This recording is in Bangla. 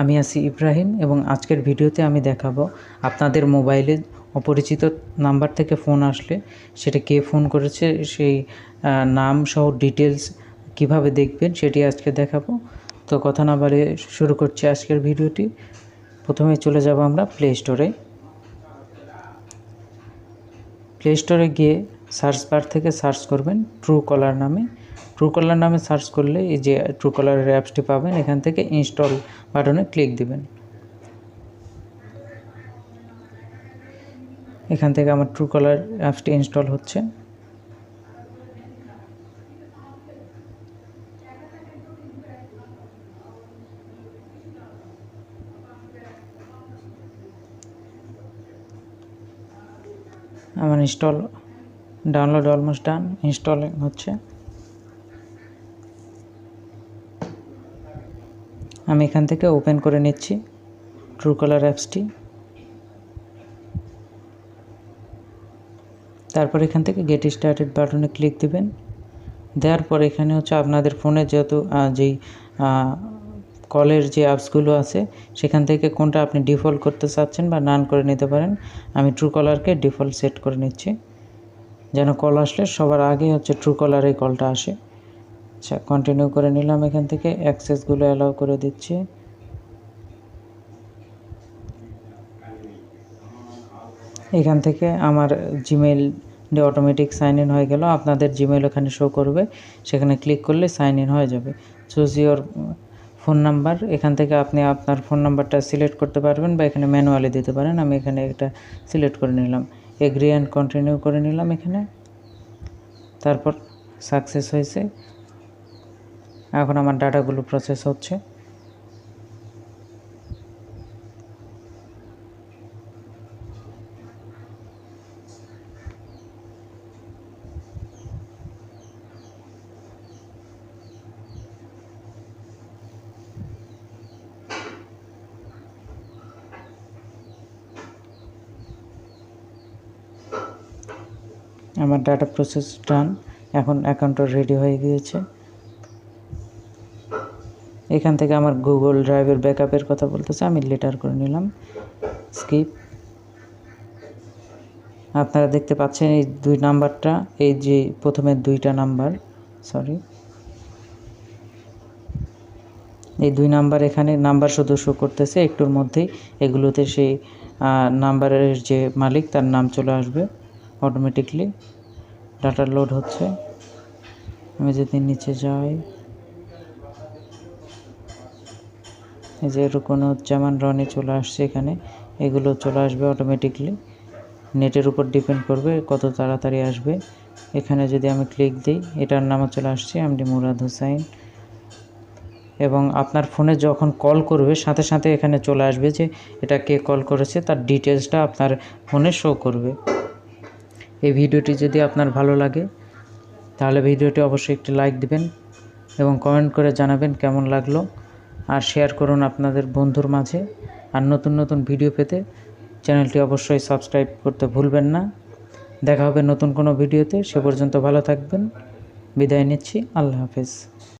আমি আছি ইব্রাহিম এবং আজকের ভিডিওতে আমি দেখাবো আপনাদের মোবাইলে অপরিচিত নাম্বার থেকে ফোন আসলে সেটা কে ফোন করেছে, সেই নাম সহ ডিটেলস কীভাবে দেখবেন সেটি আজকে দেখাবো। তো কথা না বাড়িয়ে শুরু করছি আজকের ভিডিওটি। প্রথমে চলে যাব আমরা প্লে স্টোরে প্লে স্টোরে গিয়ে সার্চ বার থেকে সার্চ করবেন ট্রু কলার নামে। ট্রু কলার নামে সার্চ করলে এই যে ট্রু কলারের অ্যাপসটি পাবেন, এখান থেকে ইনস্টল বাটনে ক্লিক দিবেন। এখান থেকে আমার ট্রু কলার অ্যাপসটি ইনস্টল হচ্ছে। আমার install download almost done installing হচ্ছে। আমি এখান থেকে ওপেন করে নিচ্ছি ট্রু কলার অ্যাপসটি তারপর এখান থেকে গেট স্টার্টেড বাটনে ক্লিক দিবেন। দেওয়ার পর এখানে হচ্ছে আপনাদের ফোনে যেহেতু যেই কলের যে অ্যাপসগুলো আছে, সেখান থেকে কোনটা আপনি ডিফল্ট করতে চাচ্ছেন বা নান করে নিতে পারেন, আমি ট্রু কলারকে ডিফল্ট সেট করে নিচ্ছি। যেন কল আসলে সবার আগে হচ্ছে ট্রু কলারে কলটা আসে। আচ্ছা কন্টিনিউ করে নিলাম এখান থেকে অ্যাক্সেসগুলো অ্যালাউ করে দিচ্ছি। এখান থেকে আমার জিমেল অটোমেটিক সাইন ইন হয়ে গেল, আপনাদের জিমেল ওখানে শো করবে, সেখানে ক্লিক করলে সাইন ইন হয়ে যাবে। চুজ ইওর ফোন নাম্বার এখান থেকে আপনি আপনার ফোন নাম্বারটা সিলেক্ট করতে পারবেন বা এখানে ম্যানুয়ালি দিতে পারেন, আমি এখানে এটা সিলেক্ট করে নিলাম। এগ্রি অ্যান্ড কন্টিনিউ করে নিলাম এখানে। তারপর সাকসেস হয়েছে। এখন আমার ডাটাগুলো প্রসেস হচ্ছে। আমার ডাটা প্রসেস ডান এখন অ্যাকাউন্টটা রেডি হয়ে গিয়েছে। এখান থেকে আমার গুগল ড্রাইভের ব্যাকআপের কথা বলতেছে, আমি লেটার করে নিলাম স্কিপ আপনারা দেখতে পাচ্ছেন এই দুই নাম্বারটা, এই যে প্রথমে দুইটা নাম্বার সরি এই দুই নাম্বার এখানে নাম্বার শুধু শো করতেছে, একটুর মধ্যেই এগুলোতে সেই নাম্বারের যে মালিক, তার নাম চলে আসবে অটোমেটিকলি ডাটা লোড হচ্ছে। আমি যদি নিচে যাই এই যে রুকনুজ্জামান রনি চলে আসছে এখানে, এগুলো চলে আসবে অটোমেটিকলি নেটের উপর ডিপেন্ড করবে কত তাড়াতাড়ি আসবে। এখানে যদি আমি ক্লিক দিই, এটার নামও চলে আসছে আমডি মুরাদ হোসাইন। এবং আপনার ফোনে যখন কল করবে, সাথে সাথে এখানে চলে আসবে যে এটা কে কল করেছে, তার ডিটেলসটা আপনার ফোনে শো করবে। এই ভিডিওটি যদি আপনার ভালো লাগে, তাহলে ভিডিওটি অবশ্যই একটি লাইক দিবেন এবং কমেন্ট করে জানাবেন কেমন লাগল। আর শেয়ার করুন আপনাদের বন্ধুর মাঝে। আর নতুন নতুন ভিডিও পেতে চ্যানেলটি অবশ্যই সাবস্ক্রাইব করতে ভুলবেন না। দেখা হবে নতুন কোনো ভিডিওতে সে পর্যন্ত ভালো থাকবেন। বিদায় নিচ্ছি। আল্লাহ হাফেজ।